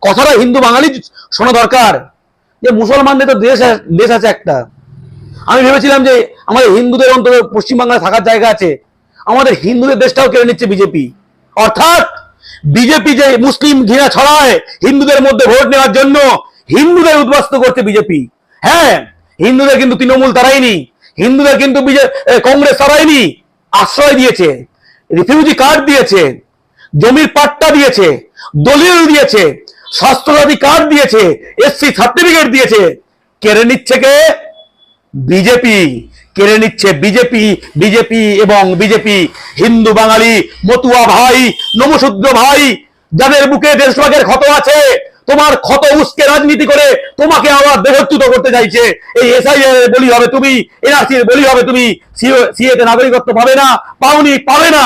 কথাটা হিন্দু বাঙালি শোনা দরকার। যে মুসলমানদের তো দেশ দেশ আছে একটা। আমি ভেবেছিলাম যে আমাদের হিন্দুদের অন্তত পশ্চিমবাংলায় থাকার জায়গা আছে। আমাদের হিন্দুদের দেশটাও কেড়ে নিচ্ছে বিজেপি। অর্থাৎ বিজেপি যে মুসলিম ঘৃণা ছড়ায় হিন্দুদের মধ্যে ভোট নেওয়ার জন্য হিন্দুদের উদ্বাস্ত করছে বিজেপি। হ্যাঁ হিন্দুদের কিন্তু তৃণমূল তারাইনি হিন্দুদের কিন্তু কংগ্রেস তারাইনি আশ্রয় দিয়েছে। রিফিউজি কার্ড দিয়েছে। জমির পাট্টা দিয়েছে। দলিল দিয়েছে। স্বাস্থ্যসাথী কার্ড দিয়েছে এসসি সার্টিফিকেট দিয়েছে। কেড়ে নিচ্ছে কে? বিজেপি কেড়ে নিচ্ছে বিজেপি বিজেপি এবং বিজেপি হিন্দু, বাঙালি, মতুয়া ভাই নমশূদ্র ভাই, যাদের বুকে দেশভাগের ক্ষত আছে, তোমার ক্ষত উস্কে রাজনীতি করে তোমাকে আবার দেহচ্যুত করতে চাইছে। এই এসআই বলি হবে তুমি এনআরসির বলি হবে তুমি। সিএতে নাগরিকত্ব পাবে না, পাওনি, পাবে না।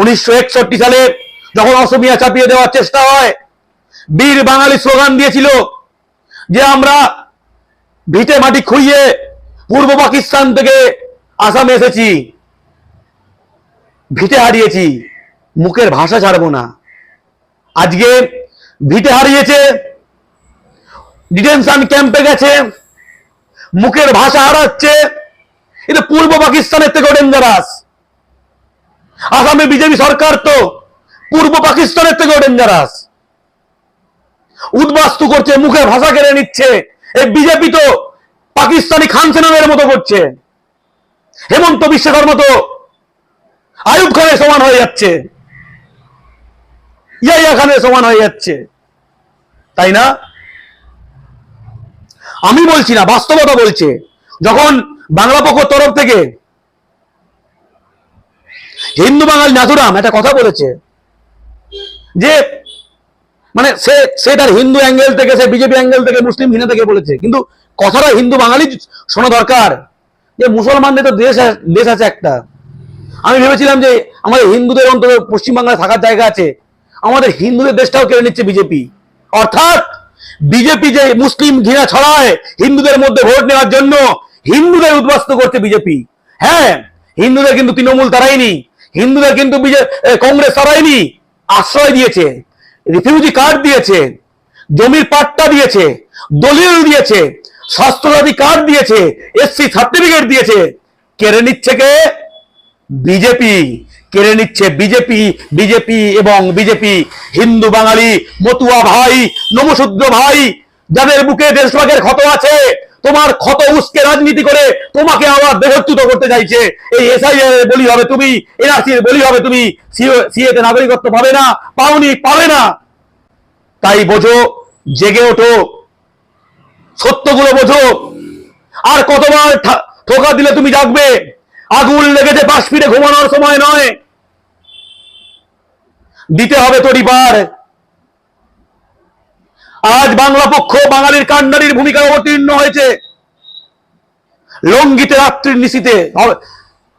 উনিশশো একষট্টি সালে যখন অসমিয়া চাপিয়ে দেওয়ার চেষ্টা হয়, বীর বাঙালি স্লোগান দিয়েছিল যে আমরা ভিটে মাটি খুইয়ে পূর্ব পাকিস্তান থেকে আসামে এসেছি। ভিটে হারিয়েছি, মুখের ভাষা ছাড়বো না। আজকে ভিটে হারিয়েছে, ডিটেনশন ক্যাম্পে গেছে, মুখের ভাষা হারাচ্ছে, এটা পূর্ব পাকিস্তানের থেকেও ডেঞ্জারাস আসামে বিজেপি সরকার তো পূর্ব পাকিস্তানের থেকেও ডেঞ্জারাস উদ্বাস্তু করছে মুখে ভাষা কেড়ে নিচ্ছে। এই বিজেপি তো পাকিস্তানি খান সেনাদের মতো করছে। হেমন্ত বিশ্বের মতো আয়ুব খানের সমান হয়ে যাচ্ছে। ইয়াইয়া খানের সমান হয়ে যাচ্ছে। তাই না? আমি বলছি না, বাস্তবতা বলছে। যখন বাংলা পক্ষ তরফ থেকে হিন্দু বাঙালি নাথুরাম একটা কথা বলেছে। যে মানে সে সে তার হিন্দু অ্যাঙ্গেল থেকে, সে বিজেপি অ্যাঙ্গেল থেকে, মুসলিম ঘৃণা থেকে বলেছে। কিন্তু কথাটা হিন্দু বাঙালি শোনা দরকার। যে মুসলমানদের তো দেশ দেশ আছে একটা। আমি ভেবেছিলাম যে আমাদের হিন্দুদের অন্তত পশ্চিমবাংলায় থাকার জায়গা আছে। আমাদের হিন্দুদের দেশটাও কেড়ে নিচ্ছে বিজেপি অর্থাৎ বিজেপি যে মুসলিম ঘৃণা ছড়ায়, হিন্দুদের মধ্যে ভোট নেওয়ার জন্য হিন্দুদের উদ্বাস্ত করছে বিজেপি হ্যাঁ হিন্দুদের কিন্তু তৃণমূল তারাইনি হিন্দুদের কিন্তু কংগ্রেস তারাইনি আশ্রয় দিয়েছে রিফিউজি কার্ড দিয়েছে, জমির পাট্টা দিয়েছে, দলিল দিয়েছে, স্বাস্থ্যসাথী কার্ড দিয়েছে এসসি সার্টিফিকেট দিয়েছে। কেড়ে নিচ্ছে কে? বিজেপি। কেড়ে নিচ্ছে বিজেপি বিজেপি এবং বিজেপি। হিন্দু বাঙালি, মতুয়া ভাই নমশূদ্র ভাই, যাদের বুকে দেশভাগের ক্ষত আছে তোমার ক্ষত উস্কে রাজনীতি করে তোমাকে আবার দেহচ্যুত করতে চাইছে। এই এসআই বলি হবে তুমি এনআরসির বলি হবে তুমি সিএতে নাগরিকত্ব পাবে না, পাওনি পাবে না। তাই বোঝো, জেগে ওঠো, সত্যগুলো বোঝো। আর কতবার ঠোকা দিলে তুমি জাগবে? আগুন লেগেছে পাশ ফিরে ঘুমানোর সময় নয়। দিতে হবে তরি পার আজ বাংলা পক্ষ বাঙালির কান্ডারির ভূমিকা অবতীর্ণ হয়েছে। লঙ্গিতে রাত্রির নিশিতে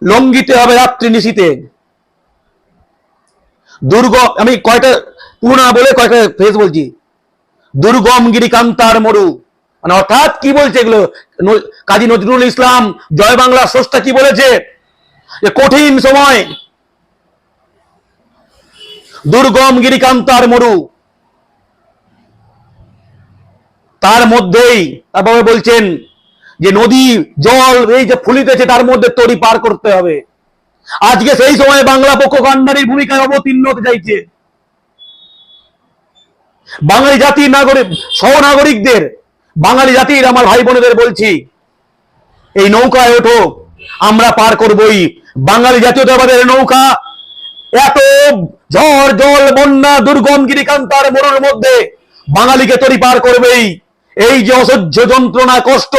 লঙ্গিতে হবে রাত্রি নিশিতে। দুর্গ আমি কয়টা পুরো না বলে কয়টা ফেস বলছি। দুর্গম গিরিকান্তার মরু। মানে অর্থাৎ কি বলছে এগুলো? কাজী নজরুল ইসলাম, জয় বাংলা স্রষ্টা কি বলেছে? যে কঠিন সময়। দুর্গম গিরিকান্তার মরু। তার মধ্যেই তারপরে বলছেন যে নদী, জল, এই যে ফুলিতেছে তার মধ্যে তরি পার করতে হবে। আজকে সেই সময় বাংলা পক্ষ কান্ডারির ভূমিকায় অবতীর্ণ হতে চাইছে। বাঙালি জাতির নাগরিক সহনাগরিকদের বাঙালি জাতির আমার ভাই বোনেদের বলছি, এই নৌকায় ওঠো, আমরা পার করবই। বাঙালি জাতীয়তাবাদের নৌকা, এত ঝড়, জল, বন্যা, দুর্গম, গিরিকান্তার মরুর মধ্যে বাঙালিকে তরি পার করবেই। এই যে অসহ্য যন্ত্রণা, কষ্ট,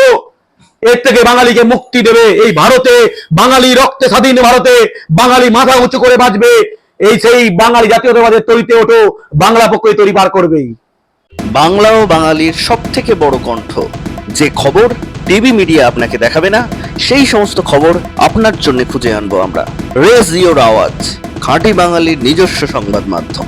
এর থেকে বাঙালিকে মুক্তি দেবে এই ভারতে। বাঙালি রক্তে স্বাধীন ভারতে, বাঙালি মাথা উঁচু করে বাঁচবে। এই সেই বাঙালি জাতীয়তাবাদের তরিতে ওঠো, বাংলা পক্ষে তৈরি পার করবেই। বাংলা ও বাঙালির সব থেকে বড় কণ্ঠ। যে খবর টিভি মিডিয়া আপনাকে দেখাবে না, সেই সমস্ত খবর আপনার জন্য খুঁজে আনব আমরা। রেস আওয়াজ, খাঁটি বাঙালির নিজস্ব সংবাদ মাধ্যম।